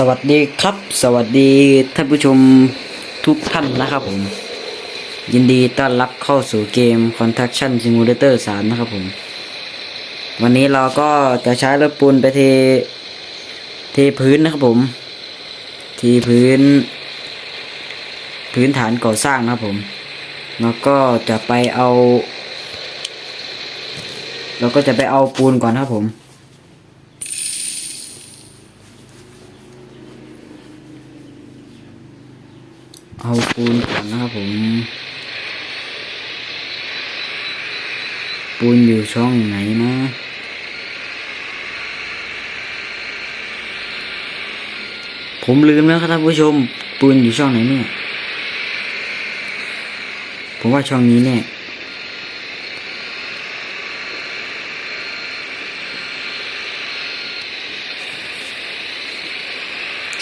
สวัสดีครับ สวัสดีท่านผู้ชมทุกท่านนะครับผม ยินดีต้อนรับเข้าสู่เกม Construction Simulator 3 นะครับผม วันนี้เราก็จะใช้รถปูนไปเท เทพื้นนะครับผม ทีพื้น พื้นฐานก่อสร้างนะครับผม แล้วก็จะไปเอา เราก็จะไปเอาปูนก่อนครับผม ปูนก่อนนะครับผม ปูนอยู่ช่องไหนนะผมลืมแล้วครับท่านผู้ชมปูนอยู่ช่องไหนเนี่ย ผมว่าช่องนี้เนี่ย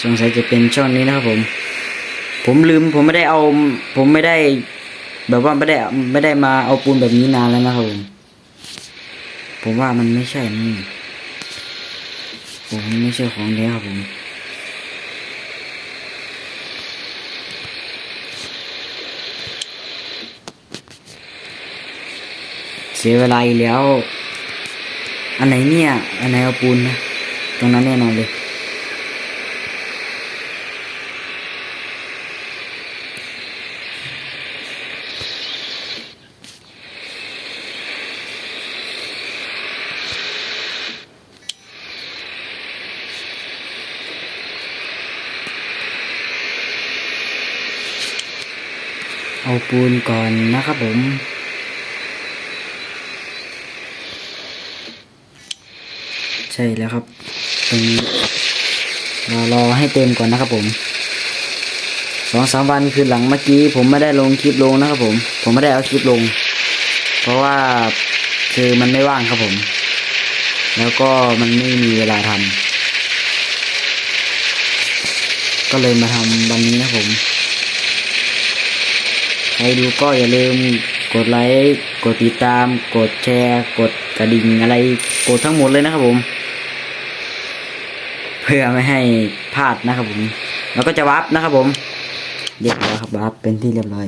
สงสัยจะเป็นช่องนี้นะครับผม ผมลืมผมไม่ได้เอา ผมไม่ได้ แบบว่าไม่ได้ไม่ได้มาเอาปูนแบบนี้นานแล้วนะครับผมผมว่ามันไม่ใช่นี่ผมไม่ใช่ของแท้ครับผมเสียเวลาอีกแล้ว อันไหนเนี่ย อันไหนเอาปูนนะ ตรงนั้นแน่นอนเลย เอาปูนก่อนนะครับผม ใช่แล้วครับตรงนี้เรารอให้เต็มก่อนนะครับผมสองสามวันคือหลังเมื่อกี้ ผมไม่ได้ลงคลิปลงนะครับผม ผมไม่ได้เอาคลิปลง เพราะว่าคือมันไม่ว่างครับผม แล้วก็มันไม่มีเวลาทำก็เลยมาทำวันนี้นะครับผม ใครดูก็อย่าลืมกดไลค์กดติดตาม กดแชร์ กดกระดิ่งอะไรกดทั้งหมดเลยนะครับผม เพื่อไม่ให้พลาดนะครับผม แล้วก็จะวับนะครับผมเรียบร้อยครับวับเป็นที่เรียบร้อย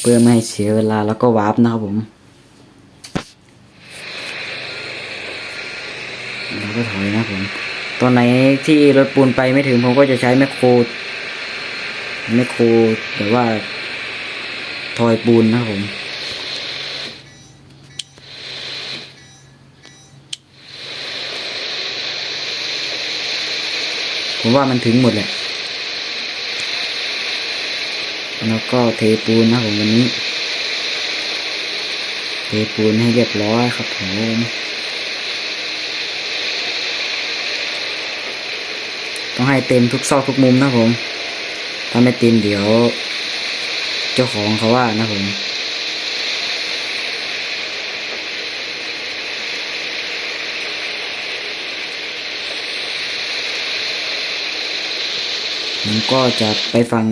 เพื่อไม่ให้เสียเวลาแล้วก็วับนะครับผมเราก็ถอยนะผมตอนไหนที่รถปูนไปไม่ถึงผมก็จะใช้แมคโครแมคโครแต่ว่า ทอยปูนนะครับผม ผมว่ามันถึงหมดแหละ แล้วก็เทปูนนะผมวันนี้ เทปูนให้เรียบร้อยครับผมต้องให้เต็มทุกซอกทุกมุมนะผม ถ้าไม่เต็มเดี๋ยว เจ้าของเขาว่านะผมผมก็จะไปฟัง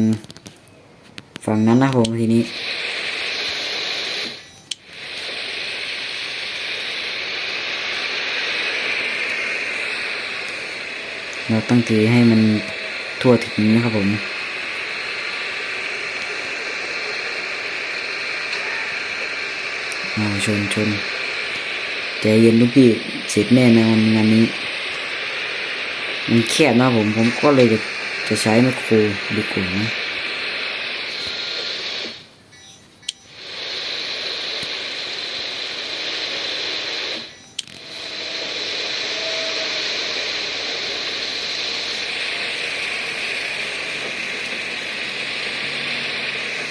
ฝั่งนั้นนะผมทีนี้เราต้องถือให้มันทั่วถึงนะครับผม เอาชนชนใจเย็นลูกพี่เสร็จแน่นอนงานนี้ มันแคบนะผม ผมก็เลยจะจะใช้ไมคโครดีกว่านะ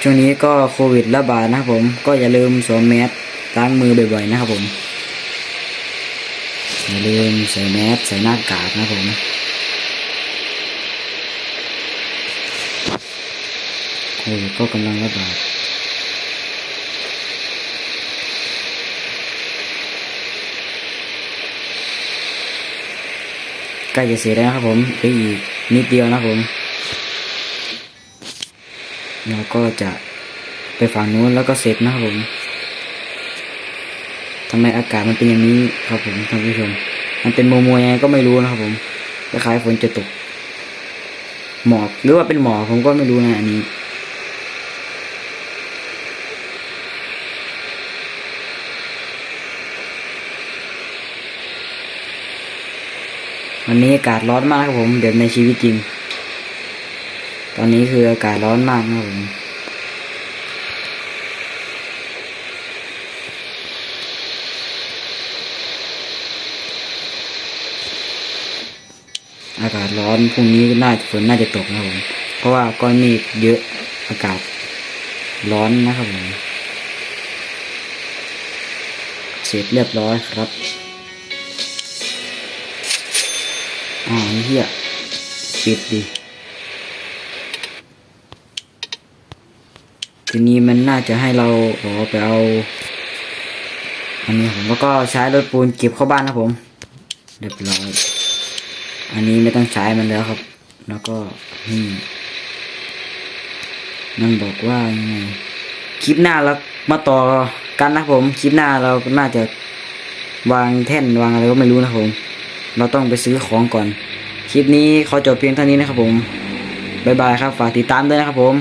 ช่วงนี้ก็โควิดระบาดนะครับผมก็อย่าลืมสวมแมส ล้างมือบ่อยๆนะครับผมอย่าลืมใส่แมสใส่หน้ากากนะครับผมโควิดก็กำลังระบาดใกล้จะเสร็จแล้วครับผมเหลืออีกนิดเดียวนะครับผมเราก็จะไปฝั่งนู้นแล้วก็เสร็จนะครับผม ทำไมอากาศมันเป็นอย่างนี้ครับผมท่านผู้ชม มันเป็นโมโมยังไงก็ไม่รู้นะครับผมคล้ายฝนจะตก หมอกหรือว่าเป็นหมอกผมก็ไม่รู้นะอันนี้วันนี้อากาศร้อนมากครับผม เดี๋ยวในชีวิตจริง ตอนนี้คืออากาศร้อนมากนะครับผม อากาศร้อนพรุ่งนี้น่าฝนน่าจะตกนะครับผมเพราะว่าก้อนเมฆเยอะอากาศร้อนนะครับผมเสร็จเรียบร้อยครับอ๋อเฮียปิดดิทีนี้มันน่าจะให้เราขอไปเอาอันนี้ผมแล้วก็ใช้รถปูนเก็บเข้าบ้านนะผม เรียบร้อย อันนี้ไม่ต้องใช้มันแล้วครับ แล้วก็นี่มันบอกว่ายังไงคลิปหน้าเรามาต่อกันนะผมคลิปหน้าเราน่าจะวางแท่นวางอะไรก็ไม่รู้นะผม เราต้องไปซื้อของก่อน คลิปนี้ขอจบเพียงเท่านี้นะครับผม บ๊ายบายครับ ฝากติดตามด้วยนะครับผม